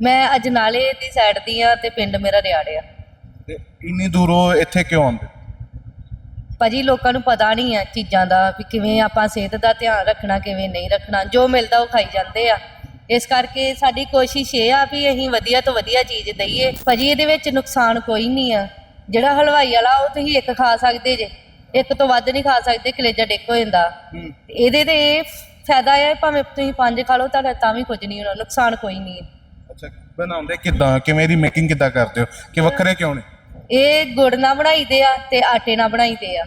ਮੈਂ ਅਜਨਾਲੇ ਦੀ ਸਾਈਡ ਦੀ ਆ ਤੇ ਪਿੰਡ ਮੇਰਾ ਰਿਆੜਿਆ ਤੇ ਇੰਨੀ ਦੂਰੋਂ ਇੱਥੇ ਕਿਉਂ ਆਉਂਦੇ? ਭਾਜੀ ਲੋਕਾਂ ਨੂੰ ਪਤਾ ਨਹੀਂ ਆ ਚੀਜ਼ਾਂ ਦਾ ਵੀ ਕਿਵੇਂ ਆਪਾਂ ਸਿਹਤ ਦਾ ਧਿਆਨ ਰੱਖਣਾ ਕਿਵੇਂ ਨਹੀਂ ਰੱਖਣਾ। ਜੋ ਮਿਲਦਾ ਉਹ ਖਾਈ ਜਾਂਦੇ ਆ। ਇਸ ਕਰਕੇ ਸਾਡੀ ਕੋਸ਼ਿਸ਼ ਇਹ ਆ ਵੀ ਅਸੀਂ ਵਧੀਆ ਤੋਂ ਵਧੀਆ ਚੀਜ਼ ਦਈਏ। ਭਾਜੀ ਇਹਦੇ ਵਿੱਚ ਨੁਕਸਾਨ ਕੋਈ ਨਹੀਂ ਆ। ਜਿਹੜਾ ਹਲਵਾਈ ਵਾਲਾ ਉਹ ਤੁਸੀਂ ਇੱਕ ਖਾ ਸਕਦੇ ਜੇ। ਇੱਕ ਤੋਂ ਵੱਧ ਨਹੀਂ ਖਾ ਸਕਦੇ ਕਲੇਜਾ ਡਿੱਕ ਹੋ ਜਾਂਦਾ। ਇਹਦੇ ਤੇ ਇਹ ਫਾਇਦਾ ਹੈ ਭਾਵੇਂ ਤੁਸੀਂ ਪੰਜ ਖਾ ਲਓ ਤੁਹਾਡਾ ਤਾਂ ਵੀ ਕੁਝ ਨਹੀਂ ਹੋਣਾ। ਨੁਕਸਾਨ ਕੋਈ ਨਹੀਂ ਹੈ ਅੱਛਾ ਬਣਾਉਂਦੇ ਕਿੱਦਾਂ? ਕਿਵੇਂ ਦੀ ਮੇਕਿੰਗ ਕਿੱਦਾਂ ਕਰਦੇ ਹੋ? ਕਿ ਵੱਖਰੇ ਕਿਉਂ ਨੇ? ਇਹ ਗੁੜ ਨਾਲ ਬਣਾਈਦੇ ਆ ਤੇ ਆਟੇ ਨਾਲ ਬਣਾਈਦੇ ਆ।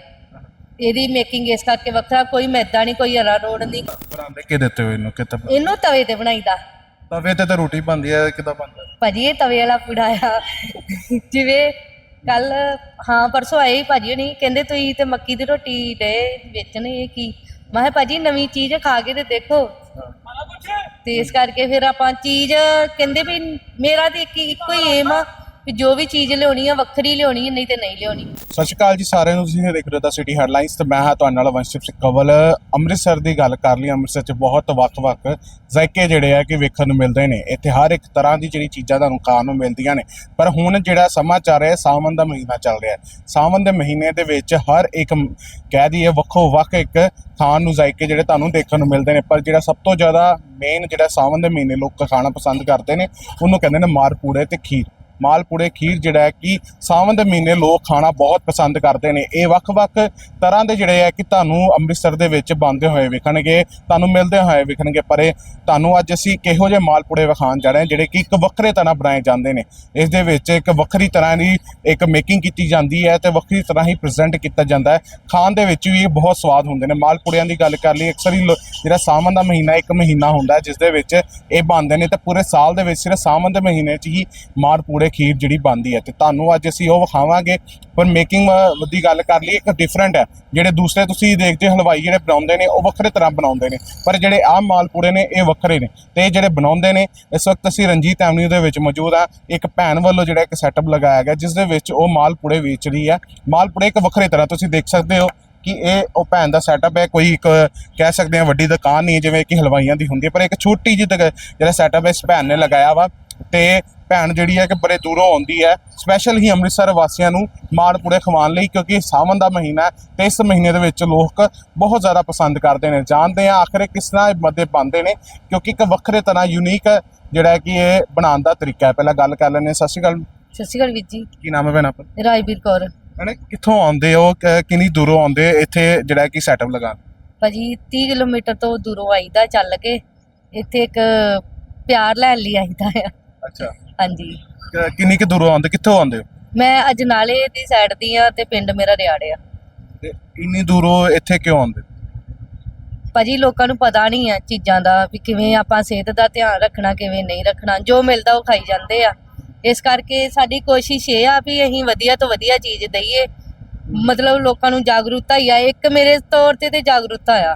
ਇਹਦੀ ਮੇਕਿੰਗ ਇਸ ਕਰਕੇ ਵੱਖਰਾ ਕੋਈ ਮੈਦਾ ਨਹੀਂ ਕੋਈ ਹਰਾ ਰੋੜ ਨਹੀਂ ਬਣਾਉਂਦੇ ਕਿ ਦਿੱਤੇ ਹੋਏ ਇਹਨੂੰ? ਕਿਤੇ ਇਹਨੂੰ ਤਵੇ ਤੇ ਬਣਾਈਦਾ। ਤਵੇ ਤੇ ਤਾਂ ਰੋਟੀ ਬਣਦੀ ਹੈ ਕਿੱਦਾਂ ਬਣਦਾ ਭਾਜੀ ਇਹ ਤਵੇ ਵਾਲਾ ਪੂੜਾ ਆ। ਜਿਵੇਂ ਕੱਲ ਹਾਂ ਪਰਸੋਂ ਆਏ ਸੀ ਭਾਜੀ ਨਹੀਂ ਕਹਿੰਦੇ ਤੁਸੀਂ ਤੇ ਮੱਕੀ ਦੀ ਰੋਟੀ ਦੇ ਵੇਚਣ ਇਹ ਕੀ? ਮੈਂ ਕਿਹਾ ਭਾਜੀ ਨਵੀਂ ਚੀਜ਼ ਖਾ ਕੇ ਤੇ ਦੇਖੋ। ਤੇ ਇਸ ਕਰਕੇ ਫਿਰ ਆਪਾਂ ਚੀਜ਼ ਕਹਿੰਦੇ ਵੀ ਮੇਰਾ ਤੇ ਇੱਕ ਇੱਕੋ ਹੀ ਏਮ ਆ। ਵੀ ਜੋ ਵੀ ਚੀਜ਼ ਲਿਆਉਣੀ ਆ, ਵੱਖਰੀ ਲਿਆਉਣੀ ਆ, ਨਹੀਂ ਤੇ ਨਹੀਂ ਲਿਆਉਣੀ। ਸਤਿ ਸ਼੍ਰੀ ਅਕਾਲ ਜੀ, ਸਾਰਿਆਂ ਨੂੰ ਤੁਸੀਂ ਦੇਖ ਰਹੇ ਹੋ ਦਾ ਸਿਟੀ ਹੈਡਲਾਈਨਸ ਤੇ ਮੈਂ ਹਾਂ ਤੁਹਾਡੇ ਨਾਲ ਵੰਸ਼ਿਪ ਸਿੰਘ ਕਵਲ। ਅੰਮ੍ਰਿਤਸਰ ਦੀ ਗੱਲ ਕਰ ਲਈ ਅੰਮ੍ਰਿਤਸਰ 'ਚ ਬਹੁਤ ਵੱਖ-ਵੱਖ ਜ਼ਾਇਕੇ ਜਿਹੜੇ ਆ ਕਿ ਵੇਖਣ ਨੂੰ ਮਿਲਦੇ ਨੇ। ਇੱਥੇ ਹਰ ਇੱਕ ਤਰ੍ਹਾਂ ਦੀ ਜਿਹੜੀ ਚੀਜ਼ਾਂ ਤੁਹਾਨੂੰ ਖਾਣ ਨੂੰ ਮਿਲਦੀਆਂ ਨੇ। ਪਰ ਹੁਣ ਜਿਹੜਾ ਸਮਾਂ ਚੱਲ ਰਿਹਾ, ਸਾਵਣ ਦਾ ਮਹੀਨਾ ਚੱਲ ਰਿਹਾ। ਸਾਵਣ ਦੇ ਮਹੀਨੇ ਦੇ ਵਿੱਚ ਹਰ ਇੱਕ ਮ- ਕਹਿ ਦਈਏ ਵੱਖੋ ਵੱਖ ਇੱਕ ਖਾਣ ਨੂੰ ਜ਼ਾਇਕੇ ਜਿਹੜੇ ਤੁਹਾਨੂੰ ਦੇਖਣ ਨੂੰ ਮਿਲਦੇ ਨੇ। ਪਰ ਜਿਹੜਾ ਸਭ ਤੋਂ ਜ਼ਿਆਦਾ ਮੇਨ ਜਿਹੜਾ ਸਾਵਣ ਦੇ ਮਹੀਨੇ ਲੋਕ ਖਾਣਾ ਪਸੰਦ ਕਰਦੇ ਨੇ, ਉਹਨੂੰ ਕਹਿੰਦੇ ਨੇ ਮਾਰ ਪੂੜੇ ਤੇ ਖੀਰ। ਮਾਲਪੂੜੇ ਖੀਰ ਜਿਹੜਾ ਹੈ ਕਿ ਸਾਵਣ ਦੇ ਮਹੀਨੇ ਲੋਕ ਖਾਣਾ ਬਹੁਤ ਪਸੰਦ ਕਰਦੇ ਨੇ। ਇਹ ਵੱਖ-ਵੱਖ ਤਰ੍ਹਾਂ ਦੇ ਜਿਹੜੇ ਹੈ ਕਿ ਤੁਹਾਨੂੰ ਅੰਮ੍ਰਿਤਸਰ ਦੇ ਵਿੱਚ ਬਣਦੇ ਹੋਏ ਵਿਖਣਗੇ, ਤੁਹਾਨੂੰ ਮਿਲਦੇ ਹੋਏ ਵਿਖਣਗੇ, ਪਰ ਇਹ ਤੁਹਾਨੂੰ ਅੱਜ ਅਸੀਂ ਕਿਹੋ ਜਿਹੇ ਮਾਲਪੂੜੇ ਵਿਖਾਉਣ ਜਾ ਰਹੇ ਹਾਂ, ਜਿਹੜੇ ਕਿ ਇੱਕ ਵੱਖਰੇ ਤਰ੍ਹਾਂ ਬਣਾਏ ਜਾਂਦੇ ਨੇ। ਇਸ ਦੇ ਵਿੱਚ ਇੱਕ ਵੱਖਰੀ ਤਰ੍ਹਾਂ ਦੀ ਇੱਕ ਮੇਕਿੰਗ ਕੀਤੀ ਜਾਂਦੀ ਹੈ ਤੇ ਵੱਖਰੀ ਤਰ੍ਹਾਂ ਹੀ ਪ੍ਰੈਜ਼ੈਂਟ ਕੀਤਾ ਜਾਂਦਾ ਹੈ। ਖਾਣ ਦੇ ਵਿੱਚ ਵੀ ਇਹ ਬਹੁਤ ਸਵਾਦ ਹੁੰਦੇ ਨੇ। ਮਾਲਪੂੜਿਆਂ ਦੀ ਗੱਲ ਕਰ ਲਈ ਅਕਸਰ ਹੀ ਲੋ- ਜਿਹੜਾ ਸਾਵਣ ਦਾ ਮਹੀਨਾ ਇੱਕ ਮਹੀਨਾ ਹੁੰਦਾ ਜਿਸ ਦੇ ਵਿੱਚ ਇਹ ਬਣਦੇ ਨੇ ਤੇ ਪੂਰੇ ਸਾਲ ਦੇ ਵਿੱਚ ਸਿਰਫ ਸਾਵਣ ਦੇ ਮਹੀਨੇ 'ਚ ਹੀ ਮਾਲਪੂੜੇ ਖੀਰ ਜਿਹੜੀ ਬਣਦੀ ਹੈ ਤੇ ਤੁਹਾਨੂੰ ਅੱਜ ਅਸੀਂ ਉਹ ਵਿਖਾਵਾਂਗੇ, ਪਰ ਮੇਕਿੰਗ ਦੀ ਗੱਲ ਕਰ ਲਈ ਇੱਕ ਡਿਫਰੈਂਟ ਹੈ। ਜਿਹੜੇ ਦੂਸਰੇ ਤੁਸੀਂ ਦੇਖਦੇ ਹੋ, ਹਲਵਾਈ ਜਿਹੜੇ ਬਣਾਉਂਦੇ ਨੇ, ਉਹ ਵੱਖਰੇ ਤਰ੍ਹਾਂ ਬਣਾਉਂਦੇ ਨੇ। ਪਰ ਜਿਹੜੇ ਆਹ ਮਾਲਪੂੜੇ ਨੇ, ਇਹ ਵੱਖਰੇ ਨੇ। ਤੇ ਜਿਹੜੇ ਬਣਾਉਂਦੇ ਨੇ, ਇਸ ਵਕਤ ਅਸੀਂ ਰਣਜੀਤ ਐਵਨਿਊ ਦੇ ਵਿੱਚ ਮੌਜੂਦ ਆ ਇੱਕ ਭੈਣ ਵੱਲੋਂ ਜਿਹੜਾ ਇੱਕ ਸੈਟਅਪ ਲਗਾਇਆ ਗਿਆ, ਜਿਸ ਦੇ ਵਿੱਚ ਉਹ ਮਾਲਪੂੜੇ ਵੇਚ ਰਹੀ ਹੈ। ਮਾਲਪੂੜੇ ਇੱਕ ਵੱਖਰੇ ਤਰ੍ਹਾਂ, ਤੁਸੀਂ ਦੇਖ ਸਕਦੇ ਹੋ ਕਿ ਇਹ ਉਹ ਭੈਣ ਦਾ ਸੈਟਅਪ ਹੈ। ਕੋਈ ਇੱਕ ਕਹਿ ਸਕਦੇ ਹਾਂ ਵੱਡੀ ਦੁਕਾਨ ਨਹੀਂ ਹੈ, ਜਿਵੇਂ ਕਿ ਹਲਵਾਈਆਂ ਦੀ ਹੁੰਦੀ ਹੈ। ਪਰ ਇੱਕ ਛੋਟੀ ਜਿਹੀ ਦੁਕ- ਜਿਹੜਾ ਸੈਟਅਪ ਇਸ ਭੈਣ ਨੇ ਲਗਾਇਆ ਵਾ। ਤੇ ਭੈਣ ਜਿਹੜੀ ਹੈ ਕਿ ਬੜੇ ਦੂਰੋਂ ਆਉਂਦੀ ਹੈ ਸਪੈਸ਼ਲ ਹੀ ਅੰਮ੍ਰਿਤਸਰ ਵਾਸੀਆਂ ਨੂੰ ਮਾਲਪੂੜੇ ਖਵਾਉਣ ਲਈ ਕਿਉਂਕਿ ਸਾਵਨ ਦਾ ਮਹੀਨਾ ਹੈ ਤੇ ਇਸ ਮਹੀਨੇ ਦੇ ਵਿੱਚ ਲੋਕ ਬਹੁਤ ਜ਼ਿਆਦਾ ਪਸੰਦ ਕਰਦੇ ਨੇ। ਜਾਣਦੇ ਆ ਆਖਰ ਕਿਸ ਤਰ੍ਹਾਂ ਇਹ ਮੱਦੇ ਪਾਉਂਦੇ ਨੇ ਕਿਉਂਕਿ ਇੱਕ ਵੱਖਰੇ ਤਰ੍ਹਾਂ ਯੂਨੀਕ ਜਿਹੜਾ ਕਿ ਇਹ ਬਣਾਉਣ ਦਾ ਤਰੀਕਾ ਹੈ। ਪਹਿਲਾਂ ਗੱਲ ਕਰ ਹਾਂ। ਸਤਿ ਸ਼੍ਰੀ ਅਕਾਲ। ਸਤਿ ਸ਼੍ਰੀ ਅਕਾਲ ਵੀਰ ਜੀ। ਕੀ ਨਾਮ ਹੈ ਭੈਣ ਆਪਣਾ? ਰਾਜਵੀਰ ਕੌਰ। ਭੈਣੇ ਕਿੱਥੋਂ ਆਉਂਦੇ ਹੋ? ਕਿੰਨੀ ਦੂਰੋਂ ਆਉਂਦੇ? ਇੱਥੇ ਜਿਹੜਾ ਕਿ ਸੈਟਅਪ ਲਗਾਉਣ। ਭਾਜੀ 30 ਕਿਲੋਮੀਟਰ ਤੋਂ ਦੂਰੋਂ ਆਈਦਾ ਚੱਲ ਕੇ। ਇੱਥੇ ਇੱਕ ਪਿਆਰ ਲੈਣ ਲਈ ਆਈਦਾ ਆ। ਅੱਛਾ। ਹਾਂਜੀ। ਕਿ- ਕਿੰਨੀ ਕਿ ਦੂਰੋਂ ਆਉਂਦੇ ਕਿੱਥੋਂ ਆਉਂਦੇ ਹੋ? ਮੈਂ ਅਜਨਾਲੇ ਦੀ ਸਾਈਡ ਦੀ ਆ ਤੇ ਪਿੰਡ ਮੇਰਾ ਰਿਆੜਿਆ ਤੇ ਇੰਨੀ ਦੂਰੋਂ ਇੱਥੇ ਕਿਉਂ ਆਉਂਦੇ? ਭਾਜੀ ਲੋਕਾਂ ਨੂੰ ਪਤਾ ਨਹੀਂ ਆ ਚੀਜ਼ਾਂ ਦਾ ਵੀ ਕਿਵੇਂ ਆਪਾਂ ਸਿਹਤ ਦਾ ਧਿਆਨ ਰੱਖਣਾ ਕਿਵੇਂ ਨਹੀਂ ਰੱਖਣਾ। ਜੋ ਮਿਲਦਾ ਉਹ ਖਾਈ ਜਾਂਦੇ ਆ। ਇਸ ਕਰਕੇ ਸਾਡੀ ਕੋਸ਼ਿਸ਼ ਇਹ ਆ ਵੀ ਅਸੀਂ ਵਧੀਆ ਤੋਂ ਵਧੀਆ ਚੀਜ਼ ਦਈਏ। ਮਤਲਬ ਲੋਕਾਂ ਨੂੰ ਜਾਗਰੂਕਤਾ ਹੀ ਆ। ਇੱਕ ਮੇਰੇ ਤੌਰ ਤੇ ਤੇ ਜਾਗਰੂਕਤਾ ਆ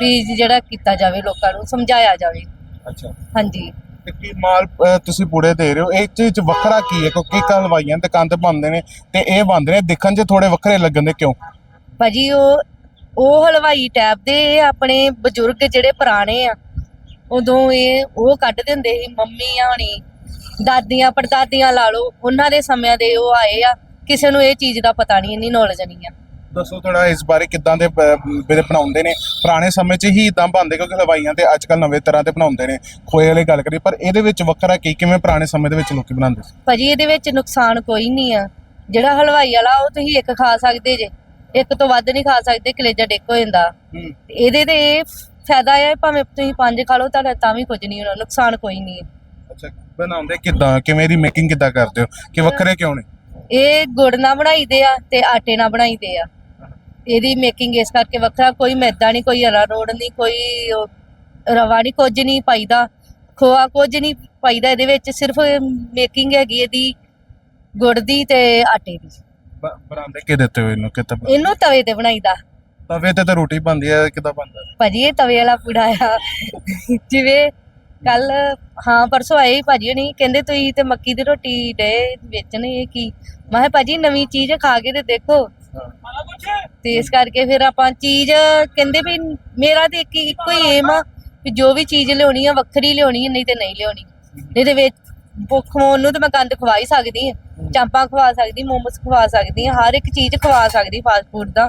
ਵੀ ਜਿਹੜਾ ਕੀਤਾ ਜਾਵੇ ਲੋਕਾਂ ਨੂੰ ਸਮਝਾਇਆ ਜਾਵੇ। ਅੱਛਾ। ਹਾਂਜੀ। ਤੇ ਕੀ ਮਾਲ ਅਹ, ਤੁਸੀਂ ਪੂੜੇ ਦੇ ਰਹੇ ਹੋ? ਇਹ ਚੀਜ਼ 'ਚ ਵੱਖਰਾ ਕੀ ਹੈ? ਕਿਉਂਕਿ ਇੱਕ ਹਲਵਾਈਆਂ ਦੀ ਦੁਕਾਨ ਤੇ ਬਣਦੇ ਨੇ ਤੇ ਇਹ ਬਣਦੇ ਨੇ। ਦੇਖਣ 'ਚ ਥੋੜੇ ਵੱਖਰੇ ਲੱਗਣ ਦੇ ਕਿਉਂ? ਭਾਜੀ ਉਹ ਉਹ ਹਲਵਾਈ ਟੈਪ ਦੇ ਇਹ ਆਪਣੇ ਬਜ਼ੁਰਗ ਜਿਹੜੇ ਪੁਰਾਣੇ ਆ ਉਦੋਂ ਇਹ ਉਹ ਕੱਢਦੇ ਹੁੰਦੇ ਸੀ ਮੰਮੀ ਹੋਣੀ ਦਾਦੀਆਂ ਪੜਦਾਦੀਆਂ ਲਾ ਲਓ। ਉਹਨਾਂ ਦੇ ਸਮਿਆਂ ਦੇ ਉਹ ਆਏ ਆ। ਕਿਸੇ ਨੂੰ ਇਹ ਚੀਜ਼ ਦਾ ਪਤਾ ਨਹੀਂ ਇੰਨੀ ਨੌਲੇਜ ਨਹੀਂ ਆ। ਦੱਸੋ ਥੋੜਾ ਇਸ ਬਾਰੇ ਕਿੱਦਾਂ ਦੇ ਬੇਦੇ ਬਣਾਉਂਦੇ ਨੇ? ਪੁਰਾਣੇ ਸਮੇਂ 'ਚ ਹੀ ਇਦਾਂ ਬਣਦੇ ਕਿਉਂਕਿ ਹਲਵਾਈਆਂ ਤੇ ਅੱਜ ਕੱਲ ਨਵੇਂ ਤਰ੍ਹਾਂ ਦੇ ਬਣਾਉਂਦੇ ਨੇ ਖੋਏ ਵਾਲੀ ਗੱਲ ਕਰੀ ਪਰ ਇਹਦੇ ਵਿੱਚ ਵੱਖਰਾ ਕੀ ਕਿਵੇਂ ਪੁਰਾਣੇ ਸਮੇਂ ਦੇ ਵਿੱਚ ਲੋਕੀ ਬਣਾਉਂਦੇ ਸੀ? ਭਾਜੀ ਇਹਦੇ ਵਿੱਚ ਨੁਕਸਾਨ ਕੋਈ ਨਹੀਂ ਆ। ਜਿਹੜਾ ਹਲਵਾਈ ਵਾਲਾ ਉਹ ਤੁਸੀਂ ਇੱਕ ਖਾ ਸਕਦੇ ਜੇ। ਇੱਕ ਤੋਂ ਵੱਧ ਨਹੀਂ ਖਾ ਸਕਦੇ ਕਲੇਜਾ ਡਿੱਕ ਹੋ ਜਾਂਦਾ। ਇਹਦੇ ਤੇ ਇਹ ਫਾਇਦਾ ਹੈ ਭਾਵੇਂ ਤੁਸੀਂ ਪੰਜ ਖਾ ਲਓ ਤੁਹਾਡਾ ਤਾਂ ਵੀ ਕੁਝ ਨਹੀਂ ਹੋਣਾ ਨੁਕਸਾਨ ਕੋਈ ਨਹੀਂ ਅੱਛਾ ਬਣਾਉਂਦੇ ਕਿੱਦਾਂ? ਕਿਵੇਂ ਦੀ ਮੇਕਿੰਗ ਕਿੱਦਾਂ ਕਰਦੇ ਹੋ? ਕਿ ਵੱਖਰੇ ਕਿਉਂ ਨੇ? ਇਹ ਗੁੜ ਨਾਲ ਬਣਾਈਦੇ ਆ ਤੇ ਆਟੇ ਨਾਲ ਬਣਾਈਦੇ ਆ। ਇਹਦੀ ਮੇਕਿੰਗ ਇਸ ਕਰਕੇ ਵੱਖਰਾ ਕੋਈ ਮੈਦਾ ਨਹੀਂ ਕੋਈ ਹਰਾ ਰੋੜ ਨਹੀਂ ਕੋਈ ਰਵਾ ਨਹੀਂ ਕੁਝ ਨਹੀਂ ਪਾਈਦਾ। ਖੋਆ ਕੁਝ ਨਹੀਂ ਪਾਈਦਾ ਇਹਦੇ ਵਿੱਚ ਸਿਰਫ ਮੇਕਿੰਗ ਹੈਗੀ ਇਹਦੀ ਗੁੜ ਦੀ ਤੇ ਆਟੇ ਦੀ। ਬਣਾਉਂਦੇ ਕਿ ਦਿੱਤੇ ਹੋਏ ਇਹਨੂੰ ਕਿਤੇ ਇਹਨੂੰ ਤਵੇ ਤੇ ਬਣਾਈਦਾ। ਤਵੇ ਤੇ ਤਾਂ ਰੋਟੀ ਬਣਦੀ ਹੈ ਕਿੱਦਾਂ ਬਣਦਾ? ਭਾਜੀ ਇਹ ਤਵੇ ਵਾਲਾ ਪੂੜਾ ਆ। ਜਿਵੇਂ ਕੱਲ ਹਾਂ ਪਰਸੋਂ ਆਏ ਭਾਜੀ ਨਹੀਂ ਕਹਿੰਦੇ ਤੁਸੀਂ ਤੇ ਮੱਕੀ ਦੀ ਰੋਟੀ ਦੇ ਵੇਚਣ ਇਹ ਕੀ? ਮੈਂ ਕਿਹਾ ਭਾਜੀ ਨਵੀਂ ਚੀਜ਼ ਖਾ ਕੇ ਤੇ ਦੇਖੋ। ਤੇ ਇਸ ਕਰਕੇ ਫਿਰ ਆਪਾਂ ਚੀਜ਼ ਕਹਿੰਦੇ ਵੀ ਮੇਰਾ ਤੇ ਇੱਕ ਹੀ- ਇੱਕੋ ਹੀ ਏਮ ਆ ਵੀ ਜੋ ਵੀ ਚੀਜ਼ ਲਿਆਉਣੀ ਆ ਵੱਖਰੀ ਲਿਆਉਣੀ ਆ ਨਹੀਂ ਤੇ ਨਹੀਂ ਲਿਆਉਣੀ। ਨਹੀਂ ਤੇ ਵਿੱਚ ਭੁੱਖ ਹੋਣ ਨੂੰ ਤੇ ਮੈਂ ਗੰਦ ਖਵਾ ਹੀ ਸਕਦੀ ਹਾਂ ਚਾਂਪਾਂ ਖਵਾ ਸਕਦੀ ਮੋਮੋਸ ਖਵਾ ਸਕਦੀ ਹਾਂ ਹਰ ਇੱਕ ਚੀਜ਼ ਖਵਾ ਸਕਦੀ ਫਾਸਟ ਫੂਡ ਦਾ।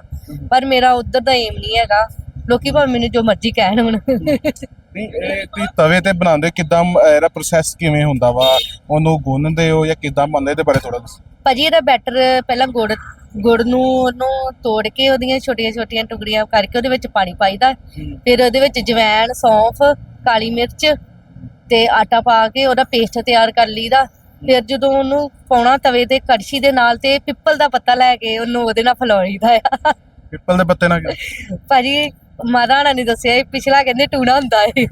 ਪਰ ਮੇਰਾ ਉਧਰ ਦਾ ਏਮ ਨਹੀਂ ਹੈਗਾ। ਲੋਕੀ ਭਾਵੇਂ ਮੈਨੂੰ ਜੋ ਮਰਜ਼ੀ ਕਹਿਣ ਹੁਣ। ਨਹੀਂ ਇਹ ਤੁਸੀਂ ਤਵੇ ਤੇ ਬਣਾਉਂਦੇ ਕਿੱਦਾਂ ਇਹਦਾ ਪ੍ਰੋਸੈਸ ਕਿਵੇਂ ਹੁੰਦਾ ਵਾ? ਉਹਨੂੰ ਗੁੰਨਦੇ ਹੋ ਜਾਂ ਕਿੱਦਾਂ ਬਣਦੇ ਇਹਦੇ ਬਾਰੇ ਥੋੜਾ ਦੱਸੋ। ਭਾਜੀ ਇਹਦਾ ਬੈਟਰ ਪਹਿਲਾਂ ਗੁੜ ਗੁੜ ਨੂੰ ਉਹਨੂੰ ਤੋੜ ਕੇ ਉਹਦੀਆਂ ਛੋਟੀਆਂ ਛੋਟੀਆਂ ਟੁਕੜੀਆਂ ਕਰਕੇ ਉਹਦੇ ਵਿੱਚ ਪਾਣੀ ਪਾਈਦਾ ਫਿਰ ਉਹਦੇ ਵਿੱਚ ਜਵੈਣ ਸੌਂਫ ਕਾਲੀ ਮਿਰਚ ਤੇ ਆਟਾ ਪਾ ਕੇ ਉਹਦਾ ਪੇਸਟ ਤਿਆਰ ਕਰ ਲਈਦਾ। ਫਿਰ ਜਦੋਂ ਉਹਨੂੰ ਪਾਉਣਾ ਤਵੇ ਤੇ ਕੜਛੀ ਦੇ ਨਾਲ ਤੇ ਪਿੱਪਲ ਦਾ ਪੱਤਾ ਲੈ ਕੇ ਉਹਨੂੰ ਉਹਦੇ ਨਾਲ ਫਲੋਰੀਦਾ ਆ। ਪਿੱਪਲ ਦੇ ਪੱਤੇ ਨਾਲ? ਭਾਜੀ ਮਾਤਾ ਨੇ ਦੱਸਿਆ ਇਹ ਪਿਛਲਾ ਕਹਿੰਦੇ ਟੂਣਾ ਹੁੰਦਾ ਹੈ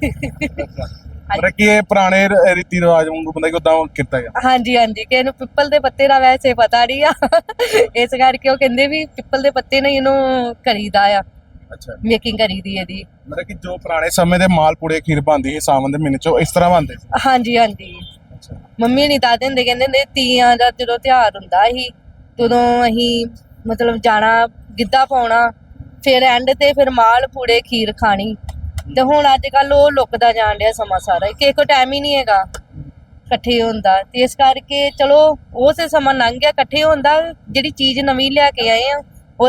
ਮਤਲਬ ਕਿ ਇਹ ਪੁਰਾਣੇ ਰ- ਰੀਤੀ ਰਿਵਾਜ ਵਾਂਗੂ ਬੰਦਾ ਕਿ ਉਦਾਂ ਕੀਤਾ ਗਿਆ। ਹਾਂਜੀ ਹਾਂਜੀ। ਕਿ ਇਹਨੂੰ ਪਿੱਪਲ ਦੇ ਪੱਤੇ ਦਾ ਵੈਸੇ ਪਤਾ ਨਹੀਂ ਆ। ਇਸ ਕਰਕੇ ਉਹ ਕਹਿੰਦੇ ਵੀ ਪਿੱਪਲ ਦੇ ਪੱਤੇ ਨਾਲ ਹੀ ਇਹਨੂੰ ਕਰੀਦਾ ਆ। ਅੱਛਾ। ਮੇਕਿੰਗ ਕਰੀਦੀ ਇਹਦੀ। ਮਤਲਬ ਕਿ ਜੋ ਪੁਰਾਣੇ ਸਮੇਂ ਦੇ ਮਾਲਪੂੜੇ ਖੀਰ ਬਣਦੀ ਸੀ ਸਾਵਨ ਦੇ ਮਹੀਨੇ ਚ ਇਸ ਤਰ੍ਹਾਂ ਬਣਦੇ ਸੀ। ਹਾਂਜੀ ਹਾਂਜੀ। ਅੱਛਾ। ਮੰਮੀ ਨਹੀਂ ਦੱਸਦੇ ਹੁੰਦੇ ਕਹਿੰਦੇ ਹੁੰਦੇ ਤੀਆਂ ਦਾ ਜਦੋਂ ਤਿਉਹਾਰ ਹੁੰਦਾ ਸੀ ਉਦੋਂ ਅਸੀਂ ਮਤਲਬ ਜਾਣਾ ਗਿੱਧਾ ਪਾਉਣਾ ਫਿਰ ਐਂਡ ਤੇ ਫਿਰ ਮਾਲ ਪੂੜੇ ਖੀਰ ਖਾਣੀ। ਤੇ ਹੁਣ ਅੱਜ ਕੱਲ ਉਹ ਲੁਕਦਾ ਜਾਣ ਡਿਆ ਸਮਾਂ ਸਾਰਾ। ਕਿਸੇ ਕੋ ਟਾਈਮ ਹੀ ਨਹੀਂ ਹੈਗਾ ਇਕੱਠੇ ਹੁੰਦਾ ਤੇ ਇਸ ਕਰਕੇ ਚਲੋ, ਉਹ ਸੇ ਸਮਾਂ ਲੰਘ ਗਿਆ, ਇਕੱਠੇ ਹੁੰਦਾ ਜਿਹੜੀ ਚੀਜ਼ ਨਵੀਂ ਲੈ ਕੇ ਆਏ ਆ